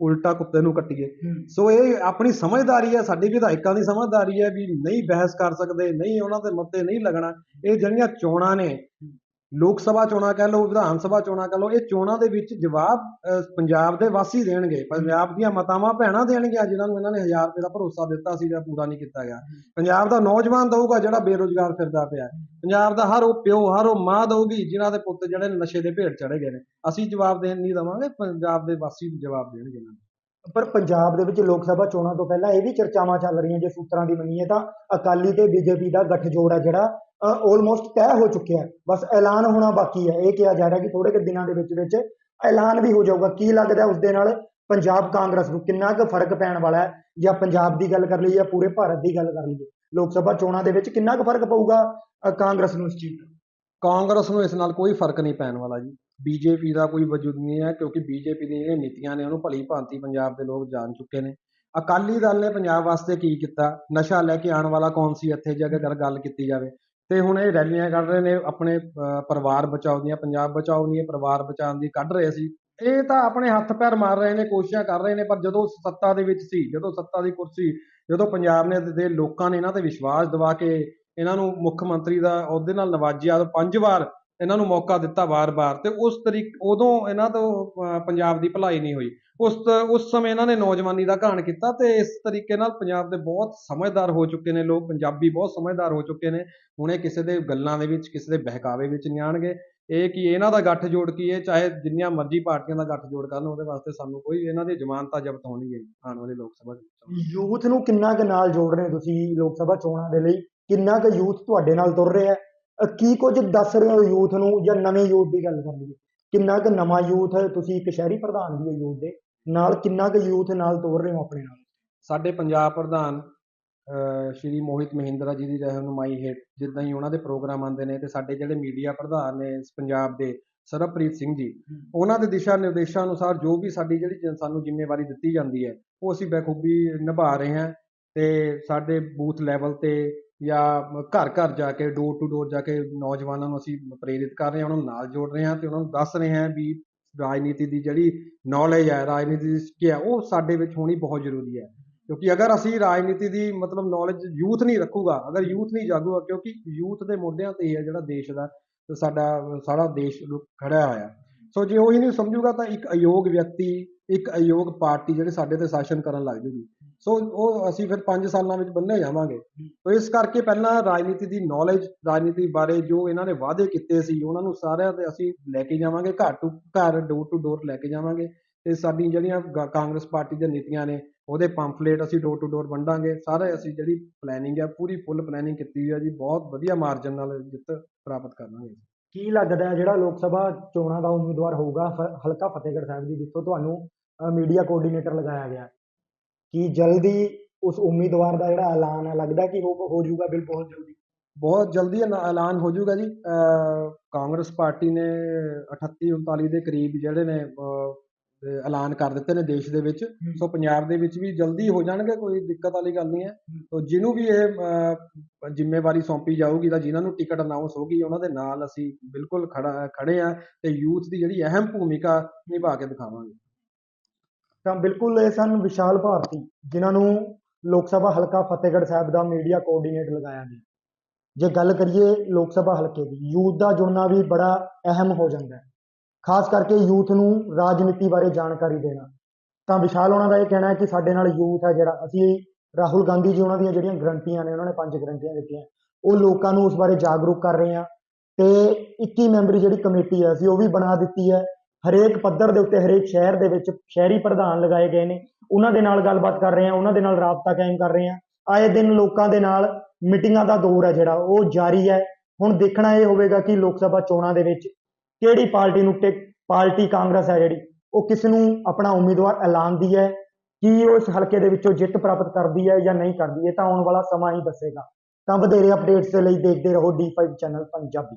ਉਲਟਾ ਕੁੱਤੇ ਨੂੰ ਕੱਟੀਏ। ਸੋ ਇਹ ਆਪਣੀ ਸਮਝਦਾਰੀ ਹੈ ਸਾਡੀ ਵਿਧਾਇਕਾਂ ਦੀ ਸਮਝਦਾਰੀ ਹੈ ਵੀ ਨਹੀਂ ਬਹਿਸ ਕਰ ਸਕਦੇ ਨਹੀਂ ਉਹਨਾਂ ਦੇ ਮੱਤੇ ਨਹੀਂ ਲੱਗਣਾ। ਇਹ ਜਿਹੜੀਆਂ ਚੋਣਾਂ ਨੇ ਲੋਕ ਸਭਾ ਚੋਣਾਂ ਕਹਿ ਲਓ ਵਿਧਾਨ ਸਭਾ ਚੋਣਾਂ ਕਹਿ ਲਓ ਇਹ ਚੋਣਾਂ ਦੇ ਵਿੱਚ ਜਵਾਬ ਅਹ, ਪੰਜਾਬ ਦੇ ਵਾਸੀ ਦੇਣਗੇ। ਪੰਜਾਬ ਦੀਆਂ ਮਾਤਾਵਾਂ ਭੈਣਾਂ ਦੇਣਗੀਆਂ ਜਿਨ੍ਹਾਂ ਨੂੰ ਇਹਨਾਂ ਨੇ 1000 ਰੁਪਏ ਦਾ ਭਰੋਸਾ ਦਿੱਤਾ ਸੀ ਜਿਹੜਾ ਪੂਰਾ ਨਹੀਂ ਕੀਤਾ ਗਿਆ। ਪੰਜਾਬ ਦਾ ਨੌਜਵਾਨ ਦਊਗਾ ਜਿਹੜਾ ਬੇਰੁਜ਼ਗਾਰ ਫਿਰਦਾ ਪਿਆ ਪੰਜਾਬ ਦਾ ਹਰ ਉਹ ਪਿਓ ਹਰ ਉਹ ਮਾਂ ਦਊਗੀ ਜਿਨ੍ਹਾਂ ਦੇ ਪੁੱਤ ਜਿਹੜੇ ਨਸ਼ੇ ਦੇ ਭੇਟ ਚੜੇ ਗਏ ਨੇ। ਅਸੀਂ ਜਵਾਬ ਦੇਣ ਨਹੀਂ ਦਵਾਂਗੇ ਪੰਜਾਬ ਦੇ ਵਾਸੀ ਜਵਾਬ ਦੇਣਗੇ ਇਹਨਾਂ ਨੂੰ। ਪਰ ਪੰਜਾਬ ਦੇ ਵਿੱਚ ਲੋਕ ਸਭਾ ਚੋਣਾਂ ਤੋਂ ਪਹਿਲਾਂ ਇਹ ਵੀ ਚਰਚਾਵਾਂ ਚੱਲ ਰਹੀਆਂ ਜੇ ਸੂਤਰਾਂ ਦੀ ਮੰਨੀਏ ਤਾਂ ਅਕਾਲੀ ਤੇ ਬੀਜੇਪੀ ਦਾ ਗੱਠਜੋੜ ਹੈ ਜਿਹੜਾ ਆਲਮੋਸਟ ਤੈਅ ਹੋ ਚੁੱਕਿਆ ਬਸ ਐਲਾਨ ਹੋਣਾ ਬਾਕੀ ਹੈ। ਇਹ ਕਿਹਾ ਜਾ ਰਿਹਾ ਕਿ ਥੋੜੇ ਕੁ ਦਿਨਾਂ ਦੇ ਵਿੱਚ ਵਿੱਚ ਐਲਾਨ ਵੀ ਹੋ ਜਾਊਗਾ। ਕੀ ਲੱਗਦਾ ਉਸ ਦੇ ਨਾਲ ਪੰਜਾਬ ਕਾਂਗਰਸ ਨੂੰ ਕਿੰਨਾ ਕੁ ਫ਼ਰਕ ਪੈਣ ਵਾਲਾ ਹੈ? ਜਾਂ ਪੰਜਾਬ ਦੀ ਗੱਲ ਕਰ ਲਈਏ ਜਾਂ ਪੂਰੇ ਭਾਰਤ ਦੀ ਗੱਲ ਕਰ ਲਈਏ, ਲੋਕ ਸਭਾ ਚੋਣਾਂ ਦੇ ਵਿੱਚ ਕਿੰਨਾ ਕੁ ਫ਼ਰਕ ਪਊਗਾ ਕਾਂਗਰਸ ਨੂੰ ਇਸ ਚੀਜ਼ ਦਾ ਕਾਂਗਰਸ ਨੂੰ ਇਸ ਨਾਲ ਕੋਈ ਫ਼ਰਕ ਨਹੀਂ ਪੈਣ ਵਾਲਾ ਜੀ। ਬੀਜੇਪੀ ਦਾ ਕੋਈ ਵਜੂਦ ਨਹੀਂ ਹੈ, ਕਿਉਂਕਿ ਬੀਜੇਪੀ ਦੀਆਂ ਜਿਹੜੀਆਂ ਨੀਤੀਆਂ ਨੇ, ਉਹਨੂੰ ਭਲੀ ਭਾਂਤੀ ਪੰਜਾਬ ਦੇ ਲੋਕ ਜਾਣ ਚੁੱਕੇ ਨੇ। ਅਕਾਲੀ ਦਲ ਨੇ ਪੰਜਾਬ ਵਾਸਤੇ ਕੀ ਕੀਤਾ? ਨਸ਼ਾ ਲੈ ਕੇ ਆਉਣ ਵਾਲਾ ਕੌਣ ਸੀ ਇੱਥੇ, ਜੇ ਅਗਰ ਗੱਲ ਕੀਤੀ ਜਾਵੇ? ਤੇ ਹੁਣ ਇਹ ਰੈਲੀਆਂ ਕੱਢ ਰਹੇ ਨੇ, ਆਪਣੇ ਪਰਿਵਾਰ ਬਚਾਓ ਦੀਆਂ, ਪੰਜਾਬ ਬਚਾਓ ਦੀਆਂ, ਪਰਿਵਾਰ ਬਚਾਉਣ ਦੀ ਕੱਢ ਰਹੇ ਸੀ। ਇਹ ਤਾਂ ਆਪਣੇ ਹੱਥ ਪੈਰ ਮਾਰ ਰਹੇ ਨੇ, ਕੋਸ਼ਿਸ਼ਾਂ ਕਰ ਰਹੇ ਨੇ, ਪਰ ਜਦੋਂ ਸੱਤਾ ਦੇ ਵਿੱਚ ਸੀ, ਜਦੋਂ ਸੱਤਾ ਦੀ ਕੁਰਸੀ ਜਦੋਂ ਪੰਜਾਬ ਨੇ ਦੇ ਲੋਕਾਂ ਨੇ ਇਹਨਾਂ ਤੇ ਵਿਸ਼ਵਾਸ ਦਿਵਾ ਕੇ ਇਹਨਾਂ ਨੂੰ ਮੁੱਖ ਮੰਤਰੀ ਦਾ ਅਹੁਦੇ ਨਾਲ ਨਵਾਜਿਆ ਪੰਜ ਵਾਰ ਇਹਨਾਂ ਨੂੰ ਮੌਕਾ ਦਿੱਤਾ ਵਾਰ-ਵਾਰ ਤੇ ਉਸ ਤਰੀਕ, ਉਦੋਂ ਇਹਨਾਂ ਤੋਂ ਪੰਜਾਬ ਦੀ ਭਲਾਈ ਨਹੀਂ ਹੋਈ। ਉਸ ਉਸ ਸਮੇਂ ਇਹਨਾਂ ਨੇ ਨੌਜਵਾਨੀ ਦਾ ਘਾਣ ਕੀਤਾ ਤੇ ਇਸ ਤਰੀਕੇ ਨਾਲ ਪੰਜਾਬ ਦੇ ਬਹੁਤ ਸਮਝਦਾਰ ਹੋ ਚੁੱਕੇ ਨੇ ਲੋਕ, ਪੰਜਾਬੀ ਬਹੁਤ ਸਮਝਦਾਰ ਹੋ ਚੁੱਕੇ ਨੇ। ਹੁਣ ਇਹ ਕਿਸੇ ਦੇ ਗੱਲਾਂ ਦੇ ਵਿੱਚ, ਕਿਸੇ ਦੇ ਬਹਿਕਾਵੇ ਵਿੱਚ ਨਹੀਂ ਆਣਗੇ ਇਹ ਕਿ ਇਹਨਾਂ ਦਾ ਗੱਠ ਜੋੜ ਕੀ ਹੈ, ਚਾਹੇ ਜਿੰਨੀਆਂ ਮਰਜ਼ੀ ਪਾਰਟੀਆਂ ਦਾ ਗੱਠ ਜੋੜ ਕਰਨ, ਉਹਦੇ ਵਾਸਤੇ ਸਾਨੂੰ ਕੋਈ ਇਹਨਾਂ ਦੀ ਜ਼ਮਾਨਤਾਂ ਜ਼ਬਤ ਹੋਣਗੀਆਂ ਜੀ ਆਉਣ ਵਾਲੇ ਲੋਕ ਸਭਾ ਦੇ ਵਿੱਚ। ਯੂਥ ਨੂੰ ਕਿੰਨਾ ਕੁ ਨਾਲ ਜੋੜ ਰਹੇ ਹੋ ਤੁਸੀਂ ਲੋਕ ਸਭਾ ਚੋਣਾਂ ਦੇ ਲਈ? ਕਿੰਨਾ ਕੁ ਯੂਥ ਤੁਹਾਡੇ ਨਾਲ ਤੁਰ ਰਿਹਾ ਹੈ? ਕੀ ਕੁਝ ਦੱਸ ਰਹੇ ਹੋ ਯੂਥ ਨੂੰ ਜਾਂ ਨਵੇਂ ਯੂਥ ਦੀ ਗੱਲ ਕਰ ਲਈਏ? ਕਿੰਨਾ ਕੁ ਨਵਾਂ ਯੂਥ ਤੁਸੀਂ ਇੱਕ ਸ਼ਹਿਰੀ ਪ੍ਰਧਾਨ ਵੀ ਹੋ ਯੂਥ ਦੇ ਨਾਲ ਕਿੰਨਾ ਕੁ ਯੂਥ ਨਾਲ ਤੋਰ ਰਹੇ ਹੋ ਆਪਣੇ ਨਾਲ? ਸਾਡੇ ਪੰਜਾਬ ਪ੍ਰਧਾਨ ਸ਼੍ਰੀ ਮੋਹਿਤ ਮਹਿੰਦਰਾ ਜੀ ਦੀ ਰਹਿਨੁਮਾਈ ਹੇਠ ਜਿੱਦਾਂ ਹੀ ਉਹਨਾਂ ਦੇ ਪ੍ਰੋਗਰਾਮ ਆਉਂਦੇ ਨੇ ਤੇ ਸਾਡੇ ਜਿਹੜੇ ਮੀਡੀਆ ਪ੍ਰਧਾਨ ਨੇ ਪੰਜਾਬ ਦੇ ਸਰਬਪ੍ਰੀਤ ਸਿੰਘ ਜੀ ਉਹਨਾਂ ਦੇ ਦਿਸ਼ਾ ਨਿਰਦੇਸ਼ਾਂ ਅਨੁਸਾਰ ਜੋ ਵੀ ਸਾਡੀ ਜਿਹੜੀ ਸਾਨੂੰ ਜ਼ਿੰਮੇਵਾਰੀ ਦਿੱਤੀ ਜਾਂਦੀ ਹੈ ਉਹ ਅਸੀਂ ਬਖੂਬੀ ਨਿਭਾ ਰਹੇ ਹਾਂ ਤੇ ਸਾਡੇ ਬੂਥ ਲੈਵਲ ਤੇ ਜਾਂ ਘਰ ਘਰ ਜਾ ਕੇ ਡੋਰ ਟੂ ਡੋਰ ਜਾ ਕੇ ਨੌਜਵਾਨਾਂ ਨੂੰ ਅਸੀਂ ਪ੍ਰੇਰਿਤ ਕਰ ਰਹੇ ਹਾਂ, ਉਹਨਾਂ ਨੂੰ ਨਾਲ ਜੋੜ ਰਹੇ ਹਾਂ ਅਤੇ ਉਹਨਾਂ ਨੂੰ ਦੱਸ ਰਹੇ ਹਾਂ ਵੀ ਰਾਜਨੀਤੀ ਦੀ ਜਿਹੜੀ ਨੌਲੇਜ ਹੈ, ਰਾਜਨੀਤੀ ਦੀ ਸਿੱਖਿਆ ਉਹ ਸਾਡੇ ਵਿੱਚ ਹੋਣੀ ਬਹੁਤ ਜ਼ਰੂਰੀ ਹੈ। ਕਿਉਂਕਿ ਅਗਰ ਅਸੀਂ ਰਾਜਨੀਤੀ ਦੀ ਮਤਲਬ ਨੌਲੇਜ ਯੂਥ ਨਹੀਂ ਰੱਖੂਗਾ, ਅਗਰ ਯੂਥ ਨਹੀਂ ਜਾਗੂਗਾ, ਕਿਉਂਕਿ ਯੂਥ ਦੇ ਮੋਢਿਆਂ ਤੇ ਹੀ ਹੈ ਜਿਹੜਾ ਦੇਸ਼ ਦਾ ਸਾਡਾ, ਸਾਰਾ ਦੇਸ਼ ਲੁ- ਖੜਿਆ ਹੋਇਆ। ਸੋ ਜੇ ਉਹੀ ਨਹੀਂ ਸਮਝੂਗਾ ਤਾਂ ਇੱਕ ਅਯੋਗ ਵਿਅਕਤੀ, ਇੱਕ ਅਯੋਗ ਪਾਰਟੀ ਜਿਹੜੇ ਸਾਡੇ ਤੇ ਸ਼ਾਸਨ ਕਰਨ ਲੱਗ ਜੂਗੀ। ਸੋ ਉਹ ਅਸੀਂ ਫਿਰ 5 ਸਾਲਾਂ ਵਿੱਚ ਬੰਨੇ ਜਾਵਾਂਗੇ। ਸੋ ਇਸ ਕਰਕੇ ਪਹਿਲਾਂ ਰਾਜਨੀਤੀ ਦੀ ਨੌਲੇਜ ਰਾਜਨੀਤੀ ਬਾਰੇ ਜੋ ਇਹਨਾਂ ਨੇ ਵਾਅਦੇ ਕੀਤੇ ਸੀ, ਉਹਨਾਂ ਨੂੰ ਸਾਰਿਆਂ ਤੇ ਅਸੀਂ ਲੈ ਕੇ ਜਾਵਾਂਗੇ, ਘਰ ਟੂ ਘਰ ਡੋਰ ਟੂ ਡੋਰ ਲੈ ਕੇ ਜਾਵਾਂਗੇ। ਤੇ ਸਾਡੀ ਜਿਹੜੀਆਂ ਕਾਂਗਰਸ ਪਾਰਟੀ ਦੀਆਂ ਨੀਤੀਆਂ ਨੇ, ਉਹਦੇ ਪੰਫਲੇਟ ਅਸੀਂ ਡੋਰ ਟੂ ਡੋਰ ਵੰਡਾਂਗੇ। ਸਾਰੇ ਅਸੀਂ ਜਿਹੜੀ ਪਲੈਨਿੰਗ ਹੈ ਪੂਰੀ ਫੁੱਲ ਪਲੈਨਿੰਗ ਕੀਤੀ ਹੋਈ ਹੈ ਜੀ। ਬਹੁਤ ਵਧੀਆ ਮਾਰਜਨ ਨਾਲ ਜਿੱਤ ਪ੍ਰਾਪਤ ਕਰਾਂਗੇ। ਕੀ ਲੱਗਦਾ ਹੈ ਜਿਹੜਾ ਲੋਕ ਸਭਾ ਚੋਣਾਂ ਦਾ ਉਮੀਦਵਾਰ ਹੋਊਗਾ? ਹਲਕਾ ਫਤਿਹਗੜ੍ਹ ਸਾਹਿਬ ਦੀ ਜਿੱਥੋਂ ਤੁਹਾਨੂੰ ਮੀਡੀਆ ਕੋਆਰਡੀਨੇਟਰ ਲਗਾਇਆ ਗਿਆ। ਕੀ ਜਲਦੀ ਉਸ ਉਮੀਦਵਾਰ ਦਾ ਜਿਹੜਾ ਐਲਾਨ ਹੈ ਲੱਗਦਾ ਕਿ ਹੋ ਹੋ ਜਾਊਗਾ ਬਿਲ ਬਹੁਤ ਜਲਦੀ? ਬਹੁਤ ਜਲਦੀ ਐਲਾ- ਐਲਾਨ ਹੋ ਜਾਊਗਾ ਜੀ। ਕਾਂਗਰਸ ਪਾਰਟੀ ਨੇ 38 39 ਦੇ ਕਰੀਬ ਜਿਹੜੇ ਨੇ ਐਲਾਨ ਕਰ ਦਿੱਤੇ ਨੇ ਦੇਸ਼ ਦੇ ਵਿੱਚ। ਸੋ ਪੰਜਾਬ ਦੇ ਵਿੱਚ ਵੀ ਜਲਦੀ ਹੋ ਜਾਣਗੇ ਕੋਈ ਦਿੱਕਤ ਵਾਲੀ ਗੱਲ ਨਹੀਂ ਹੈ। ਸੋ ਜਿਹਨੂੰ ਵੀ ਇਹ ਜ਼ਿੰਮੇਵਾਰੀ ਸੌਂਪੀ ਜਾਊਗੀ ਤਾਂ ਜਿਨ੍ਹਾਂ ਨੂੰ ਟਿਕਟ ਅਨਾਉਂਸ ਹੋਗੀ ਉਹਨਾਂ ਦੇ ਨਾਲ ਅਸੀਂ ਬਿਲਕੁਲ ਖੜਾ ਖੜੇ ਆ ਤੇ ਯੂਥ ਦੀ ਜਿਹੜੀ ਅਹਿਮ ਭੂਮਿਕਾ ਨਿਭਾ ਕੇ ਦਿਖਾਵਾਂਗੇ। ਤਾਂ ਬਿਲਕੁਲ ਇਹ ਸਨ ਵਿਸ਼ਾਲ ਭਾਰਤੀ, ਜਿਨ੍ਹਾਂ ਨੂੰ ਲੋਕ ਸਭਾ ਹਲਕਾ ਫਤਿਹਗੜ੍ਹ ਸਾਹਿਬ ਦਾ ਮੀਡੀਆ ਕੋਆਰਡੀਨੇਟਰ ਲਗਾਇਆ ਗਿਆ। ਜੇ ਗੱਲ ਕਰੀਏ ਲੋਕ ਸਭਾ ਹਲਕੇ ਦੀ, ਯੂਥ ਦਾ ਜੁੜਨਾ ਵੀ ਬੜਾ ਅਹਿਮ ਹੋ ਜਾਂਦਾ ਹੈ। ਖਾਸ ਕਰਕੇ ਯੂਥ ਨੂੰ ਰਾਜਨੀਤੀ ਬਾਰੇ ਜਾਣਕਾਰੀ ਦੇਣਾ। ਤਾਂ ਵਿਸ਼ਾਲ ਉਹਨਾਂ ਦਾ ਇਹ ਕਹਿਣਾ ਹੈ ਕਿ ਸਾਡੇ ਨਾਲ ਯੂਥ ਹੈ ਜਿਹੜਾ, ਅਸੀਂ ਰਾਹੁਲ ਗਾਂਧੀ ਜੀ ਉਹਨਾਂ ਦੀਆਂ ਜਿਹੜੀਆਂ ਗਰੰਟੀਆਂ ਨੇ, ਉਹਨਾਂ ਨੇ ਪੰਜ ਗਰੰਟੀਆਂ ਦਿੱਤੀਆਂ। ਉਹ ਲੋਕਾਂ ਨੂੰ ਉਸ ਬਾਰੇ ਜਾਗਰੂਕ ਕਰ ਰਹੇ ਆ ਤੇ 21 ਮੈਂਬਰੀ ਜਿਹੜੀ ਕਮੇਟੀ ਹੈ ਅਸੀਂ ਉਹ ਵੀ ਬਣਾ ਦਿੱਤੀ ਹੈ। ਹਰੇਕ ਪੱਧਰ ਦੇ ਉੱਤੇ, ਹਰੇਕ ਸ਼ਹਿਰ ਦੇ ਵਿੱਚ ਸ਼ਹਿਰੀ ਪ੍ਰਧਾਨ ਲਗਾਏ ਗਏ ਨੇ। ਉਹਨਾਂ ਦੇ ਨਾਲ ਗੱਲਬਾਤ ਕਰ ਰਹੇ ਆ ਉਹਨਾਂ ਦੇ ਨਾਲ ਰਾਬਤਾ ਕਾਇਮ ਕਰ ਰਹੇ ਆ ਆਏ ਦਿਨ ਲੋਕਾਂ ਦੇ ਨਾਲ ਮੀਟਿੰਗਾਂ ਦਾ ਦੌਰ ਹੈ ਜਿਹੜਾ, ਉਹ ਜਾਰੀ ਹੈ। ਹੁਣ ਦੇਖਣਾ ਇਹ ਹੋਵੇਗਾ ਕਿ ਲੋਕ ਸਭਾ ਚੋਣਾਂ ਦੇ ਵਿੱਚ ਕਿਹੜੀ ਪਾਰਟੀ ਨੂੰ ਟਿਕ, ਪਾਰਟੀ ਕਾਂਗਰਸ ਹੈ ਜਿਹੜੀ, ਉਹ ਕਿਸ ਨੂੰ ਆਪਣਾ ਉਮੀਦਵਾਰ ਐਲਾਨਦੀ ਹੈ, ਕੀ ਉਹ ਇਸ ਹਲਕੇ ਦੇ ਵਿੱਚੋਂ ਜਿੱਤ ਪ੍ਰਾਪਤ ਕਰਦੀ ਹੈ ਜਾਂ ਨਹੀਂ ਕਰਦੀ, ਇਹ ਤਾਂ ਆਉਣ ਵਾਲਾ ਸਮਾਂ ਹੀ ਦੱਸੇਗਾ। ਤਾਂ ਵਧੇਰੇ ਅਪਡੇਟਸ ਦੇ ਲਈ ਦੇਖਦੇ ਰਹੋ D5 ਚੈਨਲ ਪੰਜਾਬੀ।